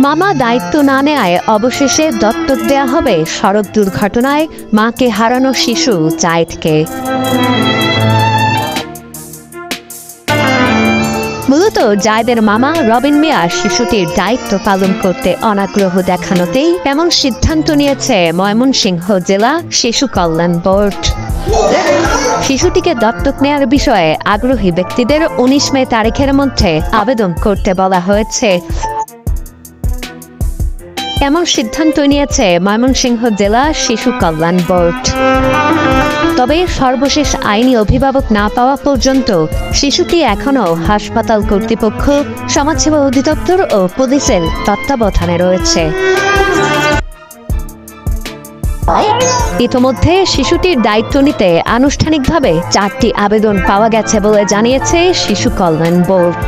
মামা দায়িত্ব না নেয় অবশেষে দত্তক দেয়া হবে সড়ক দুর্ঘটনায় মাকে হারানো শিশু জায়েদকে মূলত জায়দের মামা রবিন মিয়া শিশুটির দায়িত্ব পালন করতে অনাগ্রহ দেখানোতেই এমন সিদ্ধান্ত নিয়েছে ময়মনসিংহ জেলা শিশু কল্যাণ বোর্ড। শিশুটিকে দত্তক নেয়ার বিষয়ে আগ্রহী ব্যক্তিদের উনিশ মে তারিখের মধ্যে আবেদন করতে বলা হয়েছে। এমন সিদ্ধান্ত নিয়েছে ময়মনসিংহ জেলা শিশু কল্যাণ বোর্ড। তবে সর্বশেষ আইনি অভিভাবক না পাওয়া পর্যন্ত শিশুটি এখনও হাসপাতাল কর্তৃপক্ষ, সমাজসেবা অধিদপ্তর ও পুলিশের তত্ত্বাবধানে রয়েছে। ইতোমধ্যে শিশুটির দায়িত্ব নিতে আনুষ্ঠানিকভাবে চারটি আবেদন পাওয়া গেছে বলে জানিয়েছে শিশু কল্যাণ বোর্ড।